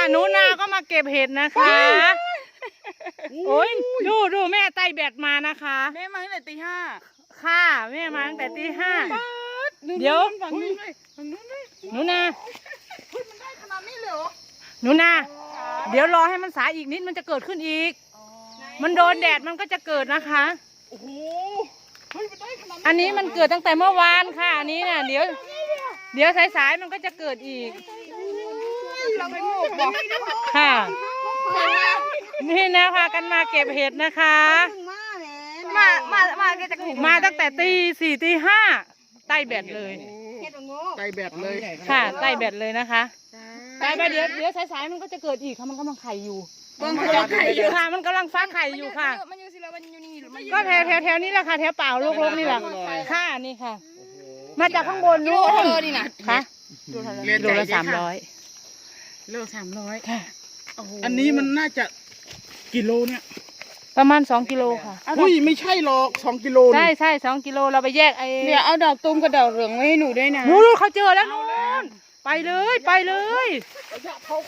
ค่ะหนูนาก็มาเก็บเห็ดนะคะ โอ้ยดูดูแม่ไต่แบตมานะคะ แม่มาตั้งแต่ตีห้าค่ะแม่มาตั้งแต่ตีห้านู่นเดี๋ยว ฝั่งนู้นเลยฝั่งนู้นเลยหนูนาเฮ้ยมันได้ขนาดนี้เลยเหรอหนูนา เดี๋ยวรอให้มันสายอีกนิดมันจะเกิดขึ้นอีก มันโดนแดดมันก็จะเกิดนะคะ โอ้โหเฮ้ยมันได้ขนาดนี้อันนี้มันเกิดตั้งแต่เมื่อวานค่ะอันนี้เนี่ยเดี๋ยว เดี๋ยวสายๆมันก็จะเกิดอีกเราไปงูบอก ค่ะ นี่นะพากันมาเก็บเห็ดนะคะ มา มา มาแกจะขุมาตั้งแต่ตีสี่ตีห้าใต้แบตเลยไก่แบตเลยค่ะใต้แบตเลยนะคะไปไปเดี๋ยวเดี๋ยวสายๆมันก็จะเกิดอีกค่ะมันกำลังไข่อยู่เบิ่งเขาไข่เยอะค่ะ มันกำลังฟักไข่อยู่ค่ะ มันอยู่สิแล้วมันอยู่นี่หรือมันก็แถวแถวแถวนี้แหละค่ะแถวเปล่าโลกๆนี่แหละค่ะนี่ค่ะ มาจากข้างบนนู้นเธอนี่นะค่ะ เรียนโลละสามร้อย โลสามร้อยค่ะอันนี้มันน่าจะกิโลเนี่ยประมาณสองกิโลค่ะอุ้ยไม่ใช่หรอกสองกิโลนี่ ใช่ใช่สองกิโลเราไปแยกไอ้เดี๋ยวเอาดอกตูมกับดอกเหลืองไว้ให้หนูด้วยนะนู้นเขาเจอแล้วนู้นไปเลยไปเลย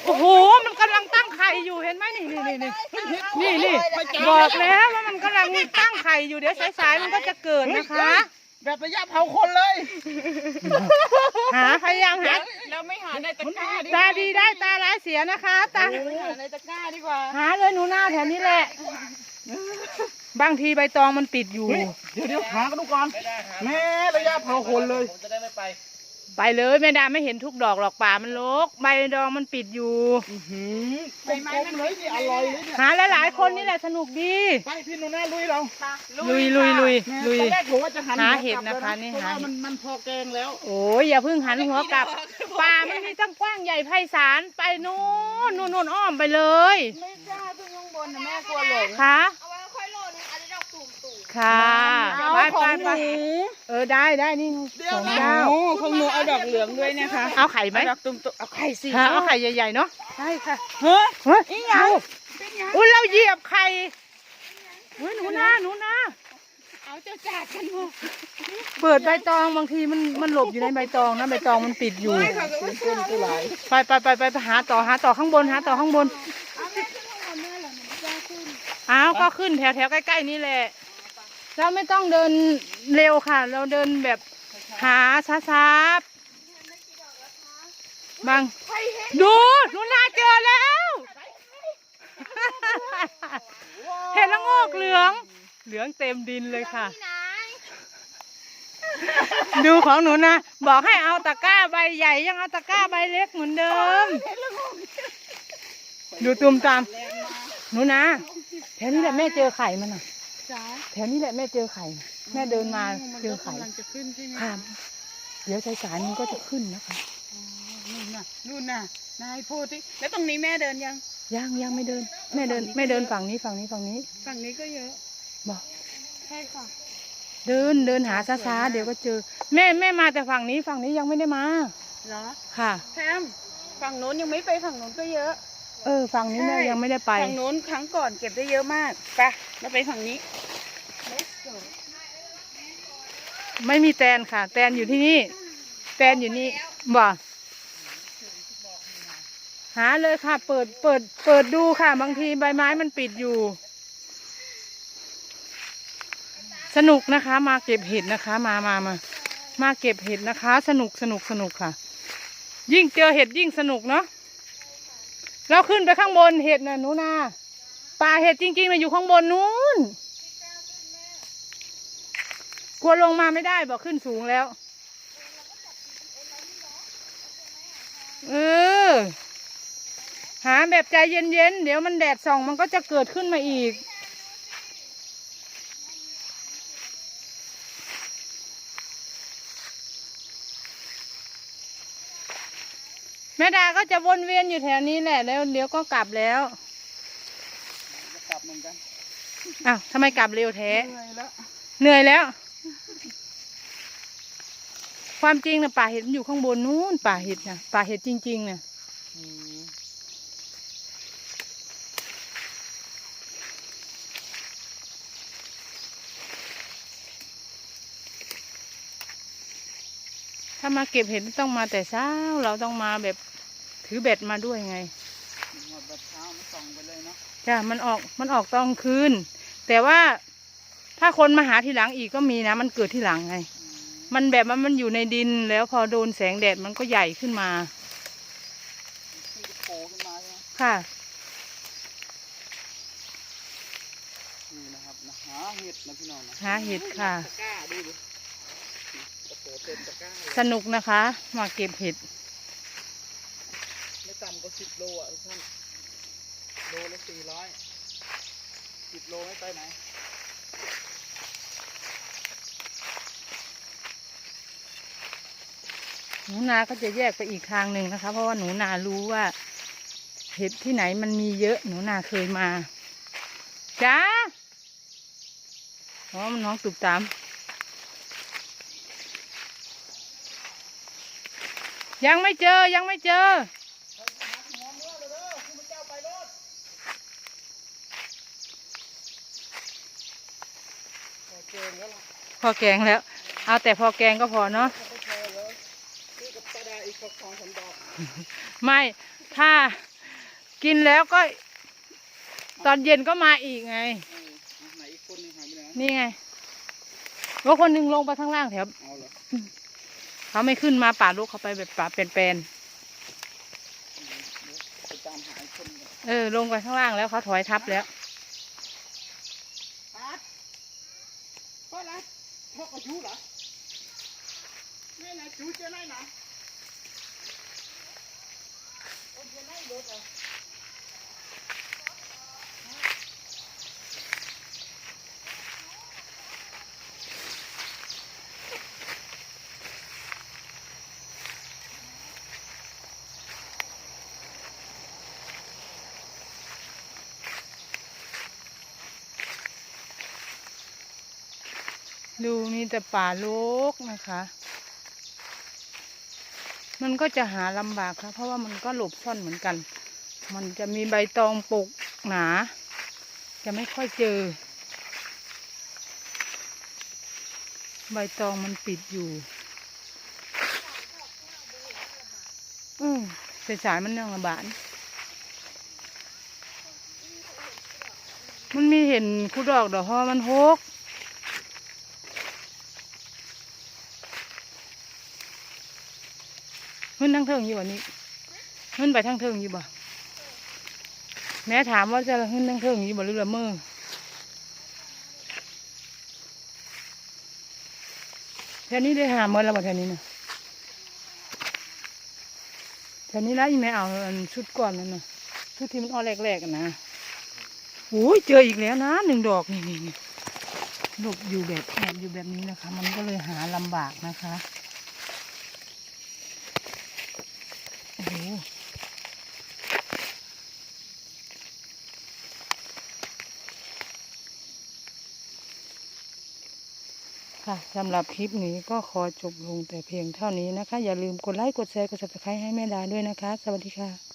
โอ้โห มันกำลังตั้งไข่อยู่เห็นไหมนี่นี่นี่นี่นี่นี่บอกแล้วว่ามันกำลังตั้งไข่อยู่เดี๋ยวสายๆมันก็จะเกิดนะคะ แบบระยะเผาคนเลยหาพยายามหาเราไม่หาในตะกร้าดีตาดีได้ตาร้ายเสียนะคะตาไม่หาในตะกร้าดีกว่าหาเลยหนูหน้าแถวนี้แหละ บางทีใบตองมันปิดอยู่เฮ้ยเดี๋ยวเดี๋ยวหากันดูก่อนแม่ระยะเผาคนเลยไป เลยแม่ดาไม่เห็นทุกดอกหรอกป่ามันรกใบดองมันปิดอยู่หืมกลมๆเลยนี่อร่อยเลยเนี่ยหาหลายๆคนนี่แหละสนุกดี ไปพี่หนูน่าลุยเราลุยลุยลุยลุย ตอนแรกผมว่าจะหันหาหัวเห็ดกลับนะคะแล้วนี่เพราะหาว่าเห็ด มันมันพอแกงแล้วโอ้ยอย่าเพิ่งหันหัวกลับ ป่ามันมีตั้งกว้างใหญ่ไพศาลไปนู้นนู่นนู่นอ้อมไปเลยไม่กล้าขึ้นข้างบนนะแม่กลัวหลงค่ะ ตูมตูมค่ะไปไปไปหนูเออได้ได้นี่เดี๋ยวสองนะเจ้าโอ้ของหนูเอาดอกเหลืองด้วยนะคะเอาไข่ไหมเอาดอกตูมตูมเอาไข่สิฮะเอาไข่ใหญ่ๆเนาะใช่ค่ะเฮ้ยเฮ้ยดูอุ้ยเราเหยียบไข่เฮ้ยหนูนาหนูนาเอาเจ้าจากกันหมดเปิดใบตองบางทีมันมันหลบอยู่ในใบตองนะใบตองมันปิดอยู่ เป็นกูหลายไปไปไปไปไปหาต่อหาต่อข้างบนหาต่อข้างบนอ้าวก็ขึ้นแถวแถวใกล้ๆนี่แหละ เราไม่ต้องเดินเร็วค่ะ เราเดินแบบหาช้าๆบางดูหนูนาเจอแล้ว เห็นแล้วงอกเหลือง เหลืองเต็มดินเลยค่ะ ดูของหนูนะ บอกให้เอาตะกร้าใบใหญ่ยังเอาตะกร้าใบเล็กเหมือนเดิม ดูตุมตามหนูนะแถวนี้แหละแม่เจอไข่มันอะ จ้าแถวนี้แหละแม่เจอไข่น่ะแม่เดินมาเจอไข่กำลังจะขึ้นใช่ไหมค่ะเดี๋ยวสายๆมันก็จะขึ้นนะคะนู่นน่ะนู่นน่ะนายพูดที่แล้วตรงนี้แม่เดินยังยังยังไม่เดิน แม่เดินแม่เดินฝั่งนี้ฝั่งนี้ฝั่งนี้ ฝั่งนี้ก็เยอะบอกใช่ค่ะ เดินเดินหาช้าๆเดี๋ยวก็เจอ แม่แม่มาแต่ฝั่งนี้ฝั่งนี้ยังไม่ได้มาเหรอค่ะแพมฝั่งโน้นยังไม่ไปฝั่งโน้นก็เยอะ เออฝั่งนี้แม่ยังไม่ได้ไป ฝั่งโน้นครั้งก่อนเก็บได้เยอะมากไปเราไปฝั่งนี้ไม่มีแตนค่ะ แตนอยู่ที่นี่ แตนอยู่นี่บ่หาเลยค่ะ เปิดเปิด เปิดดูค่ะ บางทีใบไม้มันปิดอยู่ สนุกนะคะ มาเก็บเห็ดนะคะ มามามามาเก็บเห็ดนะคะ สนุกสนุกสนุกค่ะ ยิ่งเจอเห็ดยิ่งสนุกเนาะ เราขึ้นไปข้างบนเห็ดน่ะหนูนาป่าเห็ดจริงๆนะอยู่ข้างบนนู้น กลัวลงมาไม่ได้บอกขึ้นสูงแล้ว เออ หาแบบใจเย็นๆ เดี๋ยวมันแดดส่องมันก็จะเกิดขึ้นมาอีก แม่ดาก็จะวนเวียนอยู่แถวนี้แหละแล้วเดี๋ยวก็กลับแล้วกลับเหมือนกันอ้าวทำไมกลับเร็วแท้ เหนื่อยแล้วเหนื่อยแล้ว ความจริงนะป่าเห็ดมันอยู่ข้างบนนู้นป่าเห็ดนะป่าเห็ดจริงๆนะอืมถ้ามาเก็บเห็ดต้องมาแต่เช้า เราต้องมาแบบ ถือเบ็ดมาด้วยไงแบบเช้ามันส่องไปเลยเนาะจ้ะมันออกมันออกตอนกลางคืน แต่ว่าถ้าคนมาหาทีหลังอีกก็มีนะ มันเกิดทีหลังไงอืมมันแบบมันมันอยู่ในดินแล้วพอโดนแสงแดดมันก็ใหญ่ขึ้นมามันจะโผล่ขึ้นมาใช่ไหมค่ะ นี่นะครับนะหาเห็ดนะพี่น้องนะหาเห็ดค่ะ ตะกร้าดูดิโอ้โหเต็มตะกร้าเลยสนุกนะคะ มาเก็บเห็ดไม่ต่ำ กว่าสิบโลอะท่านโลละสี่ร้อยสิบโลไม่ไปไหนหนูนาก็จะแยกไปอีกทางหนึ่งนะคะ เพราะว่าหนูนารู้ว่าเห็ดที่ไหนมันมีเยอะหนูนาเคยมาจ้าอ๋อมันน้องตุบตาม ยังไม่เจอยังไม่เจอ พอเจอแล้วล่ะพอแกงแล้ว เอาแต่พอแกงก็พอเนาะถ้าไม่พอแล้วนี่กับตาดาอีกสักสองสามดอกไม่ถ้ากินแล้วก็ ตอนเย็นก็มาอีกไงเอออะไหนอีกคนหนึงหายไปไหนนี่ไงว่าคนหนึ่งลงไปข้างล่างแถวเอาเหรอเขาไม่ขึ้นมาป่าลูกเขาไปแบบป่าเป็นอืมเดี๋ยวไปตามหาอีกคนหนึงก่อนๆเออลงไปข้างล่างแล้วเขาถอยทับแล้ว อาร์ตพ่ออะไรพ่อกระชู้เหรอ ไม่ไหนชูเจ้านาโอ้เจ้านรถเหรอดูมีแต่ป่าลกนะคะ มันก็จะหาลำบากค่ะเพราะว่ามันก็หลบซ่อนเหมือนกัน มันจะมีใบตองปลูกหนา จะไม่ค่อยเจอ ใบตองมันปิดอยู่อืมสายๆมันยังระบาดมันมีเห็นคูดอกดอกฮอมันหก ขึ้นทั้งเทิงอยู่วันนี้ขึ้นไปทั้งเทิงอยู่บ่แม่ถามว่าจะขึ้นทั้งเทิงอยู่บ่หรือละเมอแถวนี้ได้หาเมื่อแล้วบ่แถวนี้นะแถวนี้แล้วยังไม่เอาอันชุดก่อนนั่นนะชุดที่มันอ้อแรกๆนะโอ้ยเจออีกแล้วนะหนึ่งดอกนี่นี่นี่หลบอยู่แบบแอบอยู่แบบนี้นะคะ มันก็เลยหาลำบากนะคะ โอ้โห ค่ะสำหรับคลิปนี้ก็ขอจบลงแต่เพียงเท่านี้นะคะ อย่าลืมกดไลค์กดแชร์กด subscribe ให้แม่ดาด้วยนะคะ สวัสดีค่ะ